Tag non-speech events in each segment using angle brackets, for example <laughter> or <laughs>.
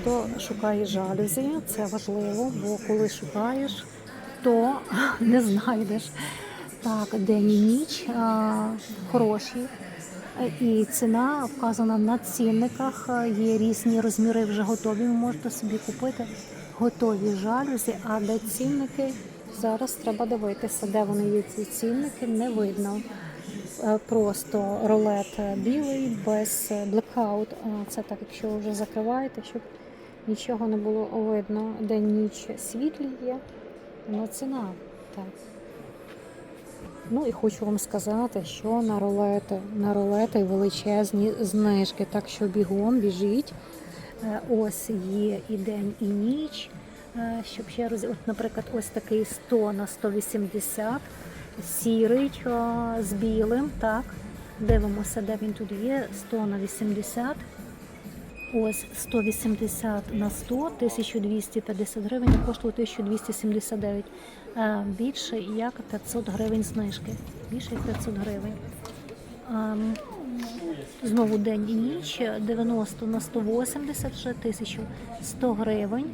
хто шукає жалюзі, це важливо, бо коли шукаєш, то <laughs> не знайдеш. Так, день і ніч а, хороші. І ціна вказана на цінниках. Є різні розміри вже готові. Ви можете собі купити готові жалюзі. А де цінники? Зараз треба дивитися, де вони є ці цінники, не видно. Е, Просто ролет білий без блекаут. Це так, якщо вже закриваєте, щоб нічого не було видно. День ніч світлі є. Ну, ціна. Так. Ну і хочу вам сказати, що на ролети, на ролети величезні знижки, так що бігом біжіть. Е, Ось є і день, і ніч. Е, Щоб ще роз... От, наприклад, ось такий 100 на 180, сірий з білим. Так, дивимося, де він тут є. 100 на 80. Ось 180 на 100, 1250 гривень, коштує 1279. Е, Більше як 500 гривень знижки. Більше як 500 гривень. Ем, Знову день і ніч 90 на 180 вже 1100 гривень.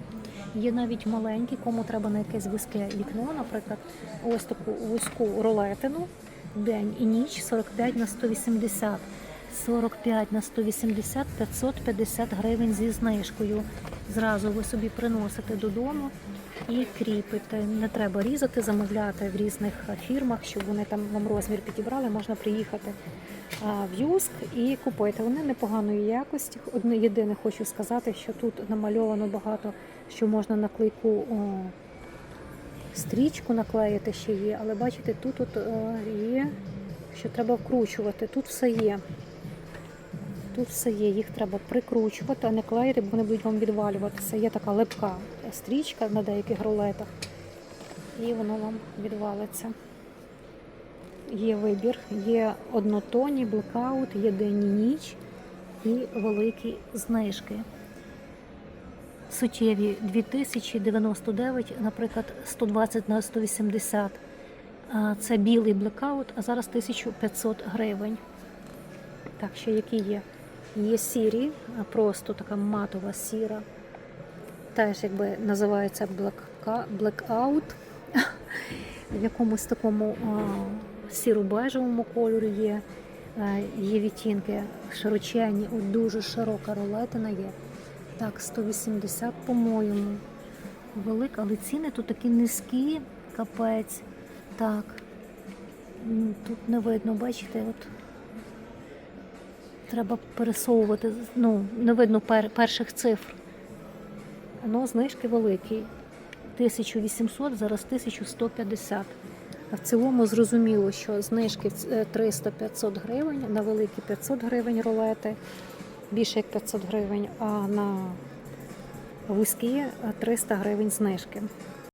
Є навіть маленькі, кому треба на якесь вузьке вікно, наприклад, ось таку вузьку ролетину. День і ніч 45 на 180. 45 на 180 550 гривень зі знижкою. Зразу ви собі приносите додому і кріпите. Не треба різати, замовляти в різних фірмах, щоб вони там вам розмір підібрали. Можна приїхати в Юск і купити. Вони непоганої якості. Одне єдине хочу сказати, що тут намальовано багато, що можна на клейку о, стрічку наклеїти ще є, але бачите, тут от, е, є, що треба вкручувати. Тут все є. Тут все є, їх треба прикручувати, а не клеїти, бо вони будуть вам відвалюватися. Є така липка стрічка на деяких рулетах, і воно вам відвалиться. Є вибір, є однотонні, блекаут, є день і ніч і великі знижки. Суттєві 2099, наприклад, 120 на 180. Це білий блекаут, а зараз 1500 гривень. Так, ще які є? Є сірі, а просто така матова сіра. Теж якби називається blackout. <laughs> В якомусь такому сіро-бежевому кольорі є. Є відтінки широченні, от дуже широка рулетина є. Так, 180, по-моєму. Велика, але ціни тут такі низькі, капець. Так. Тут не видно, бачите, от треба пересовувати, ну, не видно пер, перших цифр. Ну, знижки великі. 1800, зараз 1150. А в цілому зрозуміло, що знижки е, 300-500 гривень, на великі 500 гривень рулети, більше як 500 гривень, а на вузькі е, 300 гривень знижки.